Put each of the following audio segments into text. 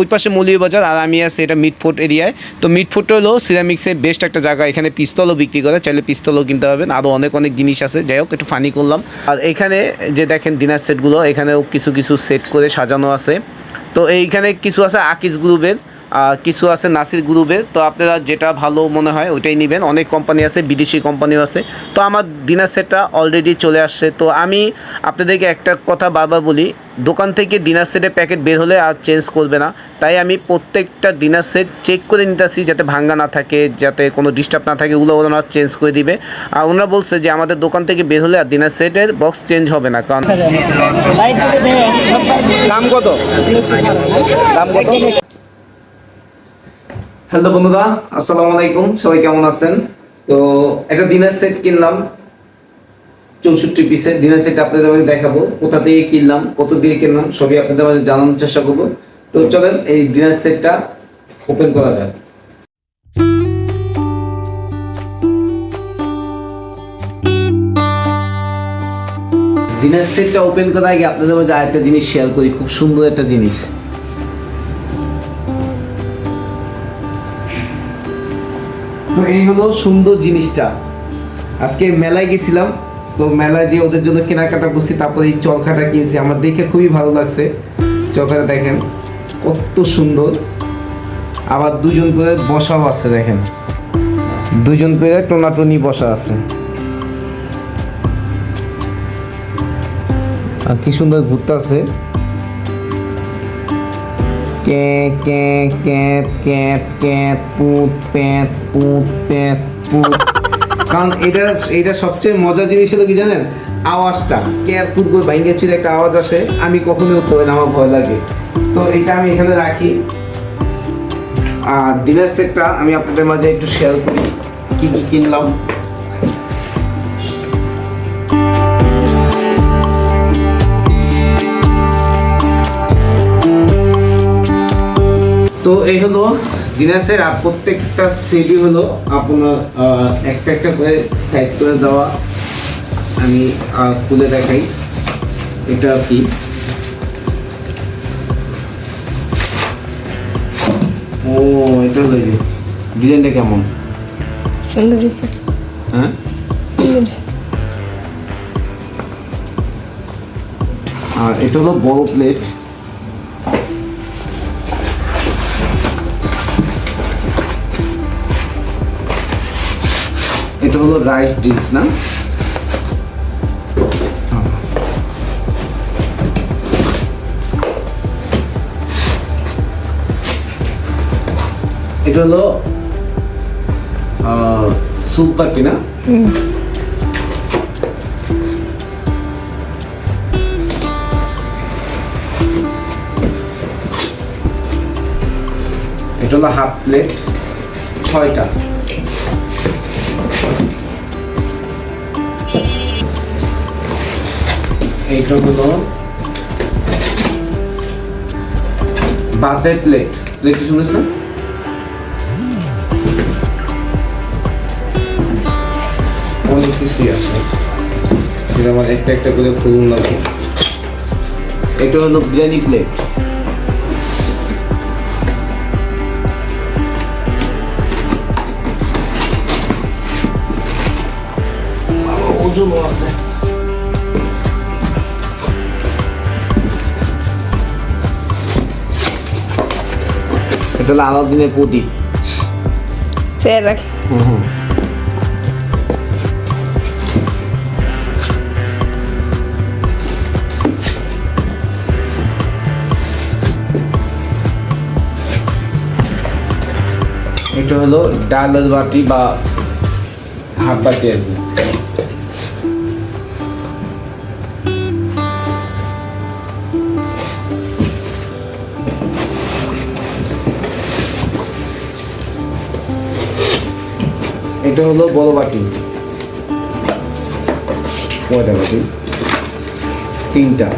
ওই পাশে মৌলভীবাজার আর আমি আছি এটা মিটফোর্ট এরিয়ায়। তো মিটফোর্ট হলো সিরামিক্সের বেস্ট একটা জায়গা। এখানে পিস্তলও বিক্রি করে, চাইলে পিস্তলও কিনতে পারবেন। আরও অনেক অনেক জিনিস আছে। যাই হোক, একটু ফানি করলাম। আর এখানে যে দেখেন ডিনার সেটগুলো এখানেও কিছু কিছু সেট করে সাজানো আছে। তো এইখানে কিছু আছে আকিস গ্রুপের কিছু আছে নাসির গ্রুপের, তো আপনারা যেটা ভালো মনে হয় ওইটাই নেবেন। অনেক কোম্পানি আছে, বিদেশি কোম্পানিও আছে। তো আমার ডিনার সেটটা অলরেডি চলে আসছে। তো আমি আপনাদেরকে একটা কথা বারবার বলি, দোকান থেকে ডিনার সেটের প্যাকেট বের হলে আর চেঞ্জ করবে না। তাই আমি প্রত্যেকটা ডিনার সেট চেক করে নিতেছি যাতে ভাঙ্গা না থাকে, যাতে কোনো ডিস্টার্ব না থাকে, ওগুলো ওনারা চেঞ্জ করে দিবে। আর ওনারা বলছে যে আমাদের দোকান থেকে বের হলে আর ডিনার সেটের বক্স চেঞ্জ হবে না, কারণ দাম কত? দাম কত? হ্যালো বন্ধুরা, আসসালামু আলাইকুম। সবাই কেমন আছেন? তো একটা ডিনার সেট কিনলাম। চৌষট্টি পিসের ডিনার সেট আপনাদের মাঝে দেখাবো। কোথা থেকে কিনলাম, কত দিয়ে কিনলাম, সবই আপনাদের মাঝে জানানোর চেষ্টা করব। তো চলেন, এই ডিনার সেটটা ওপেন করা যাক। ডিনার সেটটা ওপেন করার আগে আপনাদের মাঝে আরেকটা জিনিস শেয়ার করি। খুব সুন্দর একটা জিনিস। তো এই হলো সুন্দর জিনিসটা। আজকে মেলায় গেছিলাম, তো মেলায় যে ওদের জন্য কেনাকাটা করছি, তারপরে এই চরখাটা কিনছি। আমার দেখে খুবই ভালো লাগছে। চরখাটা দেখেন, কত সুন্দর। আবার দুজন করে বসাও আছে, দেখেন। দুজন করে টোনাটনি বসা আছে। আর কি সুন্দর ঘুরতে আছে। কে কে ক্যাত ক্যাত ক্যাত পুত প্যাত পুত প্যাত পুত কারণ এটা এটা সবচেয়ে মজার জিনিস হলো কি জানেন? আওয়াজটা। ক্যাত পুত করে বাইঙ্গে ছিল একটা আওয়াজ আসে, আমি কখনোই উঠতে না, আমার ভয় লাগে। তো এটা আমি এখানে রাখি। আর ডিনার সেটটা আমি আপনাদের মাঝে একটু শেয়ার করি। কি কি কিনলাম? তো এই হলো দিনাসের প্রত্যেকটা সেটই হলো আপনার একটা একটা করে সাইড করে দেওয়া। আমি খুলে দেখাই। এটা কি? ও এটা হলো যে ডিজাইনটা কেমন? সুন্দর হয়েছে। হ্যাঁ? আর এটা হলো বড় প্লেট এটা হলো রাইস ডিশ না? এটা হলো স্যুপ পাটি না? এটা হলো হাফ প্লেট ছয়টা। এইটা হলো বাতের প্লেট প্লেট শুনেছ? না অনেক কিছুই আছে। যেটা আমার একটা একটা করে খুলুন লাগে। এটা হলো বিরিয়ানি প্লেট ওজনও আছে। এটা হলো আলাদিনের প্রদীপ চেয়ার রাখি। এটা হলো ডালের বাটি বা হাফ বাটি আর কি। এটা হলো বড় বাটি। কয়টা বাটি। তিনটা।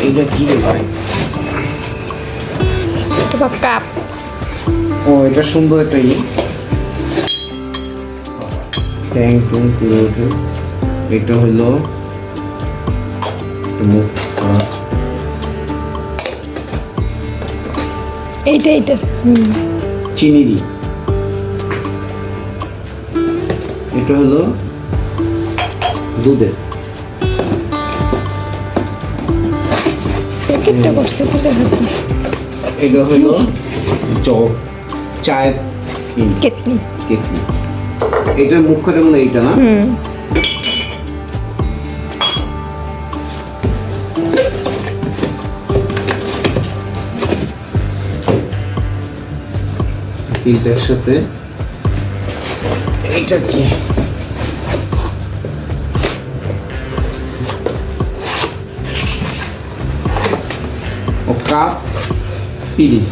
এটা কি রে ভাই? কাপ। ও এটা সুন্দর একটা ই ট্যাং টুং পুরো এটা হলো মুখ এইটা এইটা। হুম। চিনি দিই এটা হলো দুধের। প্যাকেটটা করছে কোথায় হাতে এটা হলো জব চায়ের ই, কেতনি কেটলি। এটার মুখ্যটা মনে এইটা না? হুম। তিনটার সাথে এইটা কি ও কাপ তিরিশ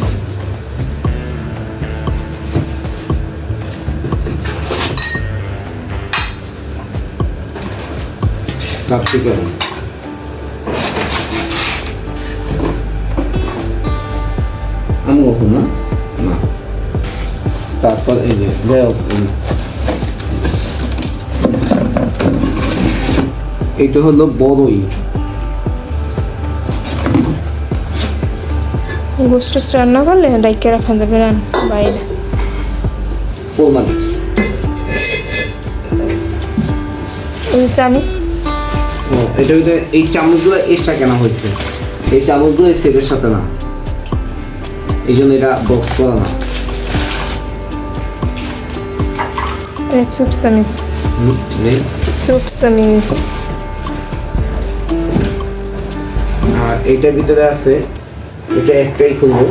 কাপটি কেমন আমি ওখানে না না এই যে যাই হোক, এই- এটা হলো বড়ই। গোস্ত রান্না করলে ডাইকে রাখা যাবে রান বাইরে। এই চামিচ। ও এটা ভিতরে এই চামচগুলো এক্সট্রা কেনা হয়েছে। এই চামচগুলো এই সেটের সাথে না। এই জন্য এটা বক্স করা না। সুপ চামিচ হুম, নেই। সুপ চামিচ আর এইটার ভিতরে আছে এটা একটাই খুলবো।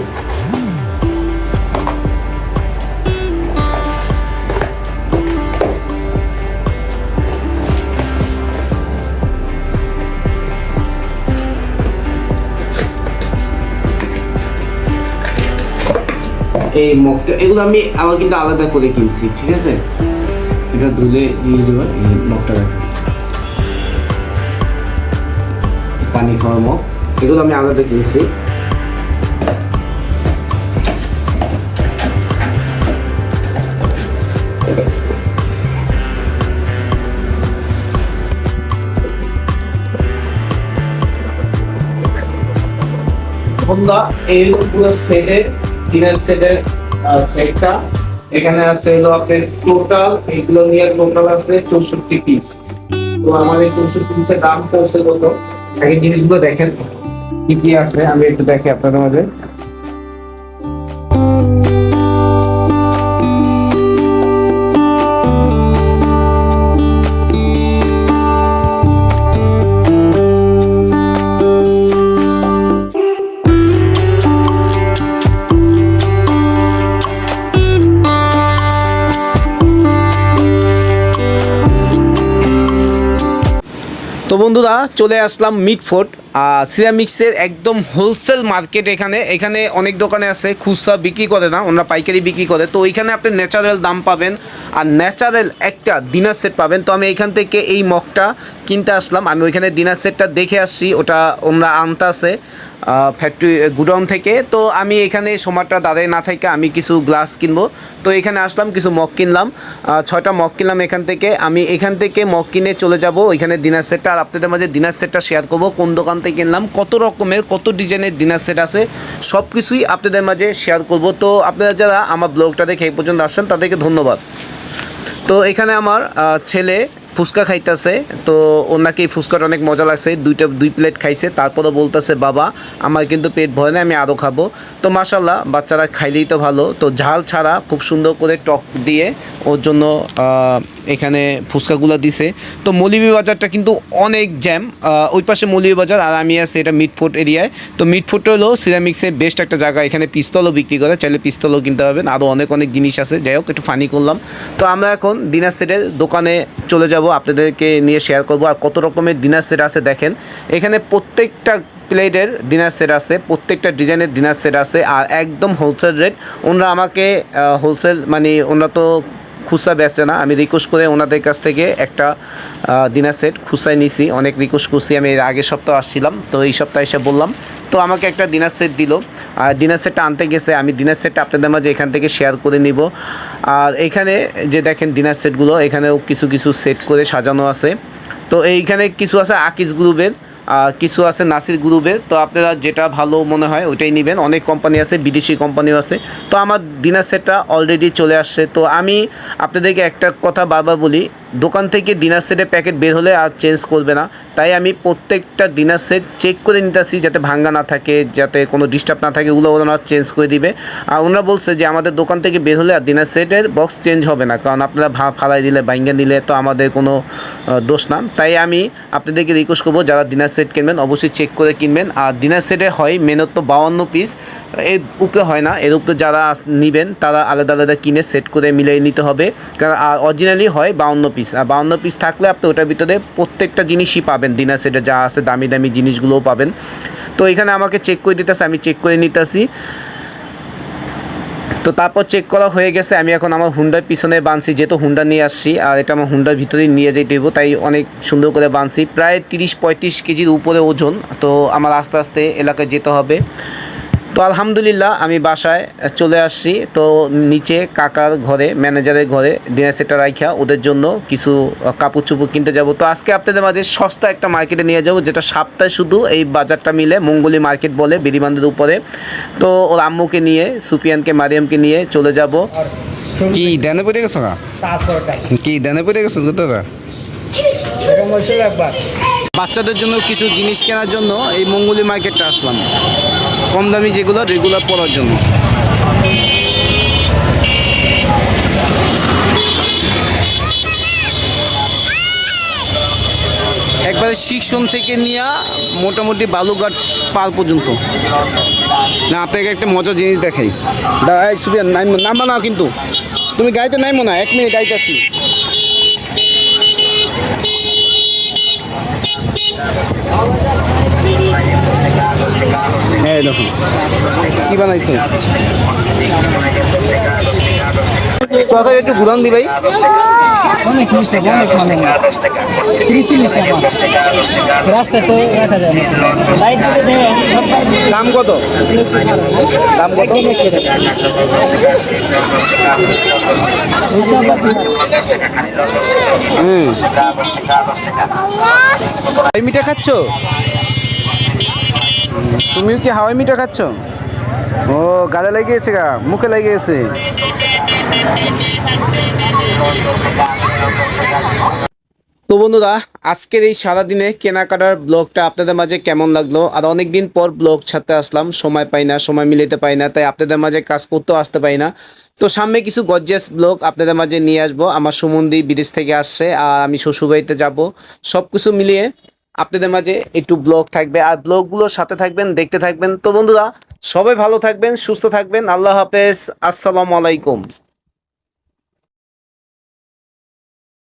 এই মগটা এগুলো আমি আবার কিন্তু আলাদা করে কিনছি ঠিক আছে? এটা ধুলে দিয়ে দেবো এই মগটা রাখি। পানি খাওয়ার মগ। এগুলো আমি আলাদা কিনছি। বন্ধুরা, এই পুরো সেটের ডিনার সেটের সেটটা এখানে আছে হলো আপনার টোটাল এগুলো নিয়ে টোটাল আছে চৌষট্টি পিস তো আমার এই চৌষট্টি পিসের দাম পড়ছে কত? আগে জিনিসগুলো দেখেন কি কি আছে, আমি একটু দেখি আপনাদের মাঝে। চলে আসলাম মিটফোর্ট সিরামিক্সের একদম হোলসেল মার্কেট এখানে। এখানে অনেক দোকানে আছে, খুচরা বিক্রি করে না, ওনারা পাইকারি বিক্রি করে। তো ওইখানে আপনি ন্যাচারাল দাম পাবেন, আর ন্যাচারাল একটা ডিনার সেট পাবেন। তো আমি এখান থেকে এই মগটা কিনতে আসলাম আমি ওইখানে ডিনার সেটটা দেখে আসছি, ওটা ওনারা আনতে আছে। ফ্যাক্টরি গুডাউন থেকে। তো আমি এখানে সময়টা দাঁড়ায় না থেকে আমি কিছু গ্লাস কিনবো। তো এখানে আসলাম, কিছু মগ কিনলাম। ছয়টা মগ কিনলাম এখান থেকে। আমি এখান থেকে মগ কিনে চলে যাব। ওইখানে ডিনার সেটটা আর আপনাদের মাঝে ডিনার সেটটা শেয়ার করব। কোন দোকান থেকে কিনলাম, কত রকমের, কত ডিজাইনের ডিনার সেট আছে সব কিছুই আপনাদের মাঝে শেয়ার করব। তো আপনারা যারা আমার ব্লগটা দেখে এই পর্যন্ত আসছেন, তাদেরকে ধন্যবাদ। তো এখানে আমার ছেলে ফুচকা খাইতেছে, তো ওনাকে এই ফুচকাটা অনেক মজা লাগছে। দুইটা, দুই প্লেট খাইছে তারপরে বলতেছে, বাবা, আমার কিন্তু পেট ভরে না, আমি আরও খাব। তো মাসাল্লাহ বাচ্চারা খাইলেই তো ভালো। তো ঝাল ছাড়া খুব সুন্দর করে টক দিয়ে ওর জন্য এখানে ফুচকাগুলো দিছে। তো মৌলিবি বাজারটা কিন্তু অনেক জ্যাম ওই পাশে মৌলিবি বাজার আর আমি আছি এটা মিটফোর্ট এরিয়ায়। তো মিটফোর্ট হলো সিরামিক্সের বেস্ট একটা জায়গা, এখানে পিস্তলও বিক্রি করে, চাইলে পিস্তলও কিনতে পারবেন। আরও অনেক অনেক জিনিস আছে। যাই হোক, একটু ফানি করলাম। তো আমরা এখন ডিনার সেটের দোকানে চলে যাব। আপনাদেরকে নিয়ে শেয়ার করব। আর কত রকমের ডিনার সেট আছে দেখেন। এখানে প্রত্যেকটা প্লেটের ডিনার সেট আছে, প্রত্যেকটা ডিজাইনের ডিনার সেট আছে, আর একদম হোলসেল রেট ওনারা আমাকে হোলসেল মানে ওনারা তো খুচরা বেচে না। আমি রিকোয়েস্ট করে ওনাদের কাছ থেকে একটা ডিনার সেট খুচরায় নিছি, অনেক রিকোয়েস্ট করছি, আমি আগের সপ্তাহ আসছিলাম, তো এই সপ্তাহে এসে বললাম। তো আমাকে একটা ডিনার সেট দিল, আর ডিনার সেটটা আনতে গেছে, আমি ডিনার সেটটা আপনাদের মাঝে এখান থেকে শেয়ার করে নিব। আর এখানে যে দেখেন ডিনার সেটগুলো এখানেও কিছু কিছু সেট করে সাজানো আছে। তো এইখানে কিছু আছে আকিস গ্রুপের কিছু আছে নাসির গ্রুপের, তো আপনারা যেটা ভালো মনে হয় ওইটাই নেবেন। অনেক কোম্পানি আছে, বিদেশি কোম্পানিও আছে। তো আমার ডিনার সেটটা অলরেডি চলে আসছে। তো আমি আপনাদেরকে একটা কথা বারবার বলি দোকান থেকে ডিনার সেটের প্যাকেট বের হলে আর চেঞ্জ করবে না। তাই আমি প্রত্যেকটা ডিনার সেট চেক করে নিতেছি যাতে ভাঙ্গা না থাকে, যাতে কোনো ডিস্টার্ব না থাকে, ওগুলো ওনারা চেঞ্জ করে দিবে। আর ওনারা বলছে যে, আমাদের দোকান থেকে বের হলে আর ডিনার সেটের বক্স চেঞ্জ হবে না, কারণ আপনারা ভা ফালাই দিলে, ভাঙ্গা দিলে তো আমাদের কোনো দোষ না। তাই আমি আপনাদেরকে রিকোয়েস্ট করব, যারা ডিনার সেট কিনবেন, অবশ্যই চেক করে কিনবেন। আর ডিনার সেটে হয় মেনত তো বাউান্ন পিস এর উপরে হয় না, এর উপরে যারা নেবেন, তারা আলাদা আলাদা কিনে সেট করে মিলিয়ে নিতে হবে। কারণ, আর অরিজিনালি হয় বাউন্ন পিস আর বাউন্ন পিস থাকলে আপনি ওটার ভিতরে প্রত্যেকটা জিনিসই পাবেন। ডিনার সেটে যা আছে, দামি দামি জিনিসগুলোও পাবেন। তো এখানে আমাকে চেক করে দিতেছে, আমি চেক করে নিতেছি। তো তারপর চেক করা হয়ে গেছে, আমি এখন আমার হুন্ডার পিছনে বানছি, যেহেতু হুন্ডা নিয়ে আসছি, আর এটা আমার হুন্ডার ভিতরেই নিয়ে যেতে হইব, তাই অনেক সুন্দর করে বানছি। প্রায় তিরিশ পঁয়ত্রিশ কেজির উপরে ওজন, তো আমার আস্তে আস্তে এলাকায় যেতে হবে। তো আলহামদুলিল্লাহ আমি বাসায় চলে আসছি। তো নিচে কাকার ঘরে, ম্যানেজারের ঘরে ডিনার সেটটা রাইখা। ওদের জন্য কিছু কাপড় চুপড় কিনতে যাব। তো আজকে আপনাদের মাঝে সস্তা একটা মার্কেটে নিয়ে যাব, যেটা সপ্তাহে শুধু এই বাজারটা মিলে মঙ্গলি মার্কেট বলে বেরিবান্ধের উপরে। তো ওর আম্মুকে নিয়ে সুপিয়ানকে মারিয়ামকে নিয়ে চলে যাব। কি দেনে পড়ে গেছো না? কি দেনে পড়ে গেছো দাদা? বাচ্চাদের জন্য কিছু জিনিস কেনার জন্য এই মঙ্গলি মার্কেটটা আসলাম। কম দামি যেগুলো রেগুলার পরার জন্য। একবারে শিক্ষণ থেকে নিয়ে মোটামুটি বালুঘাট পার পর্যন্ত। না, আপনাকে একটা মজার জিনিস দেখাই। দাদা সুবিধা নামবা না কিন্তু। তুমি গাড়িতে নাইমো না, এক মিনিট গাড়িতে আসি হ্যাঁ দেখুন কি বানাইছো কথা একটু ঘুরান দি ভাই। দাম কত? দাম কত? হুম। মিঠা খাচ্ছ? তুমিও কি হাওয়াই মিঠা খাচ্ছ? ও, গালে লাগিয়েছে গা, মুখে লেগে গেছে তো বন্ধুরা, আজকের এই সারাদিনে কেনাকাটার ব্লগটা আপনাদের মাঝে কেমন লাগল? আর অনেক দিন পর ব্লগ ছাড়তে আসলাম, সময় পাই না, সময় মিলাতে পাই না, তাই আপনাদের মাঝে কাজ করতেও আসতে পারি না। তো সামনে কিছু গজ্জাস ব্লগ আপনাদের মাঝে নিয়ে আসব। আমার সুমন্দি বিদেশ থেকে আসছে, আর আমি শ্বশুরবাড়িতে যাব। সব কিছু মিলিয়ে আপনাদের মাঝে একটু ব্লগ থাকবে, আর ব্লগগুলোর সাথে থাকবেন, দেখতে থাকবেন। তো বন্ধুরা, সবাই ভালো থাকবেন, সুস্থ থাকবেন। আল্লাহ হাফেজ, আসসালামু আলাইকুম।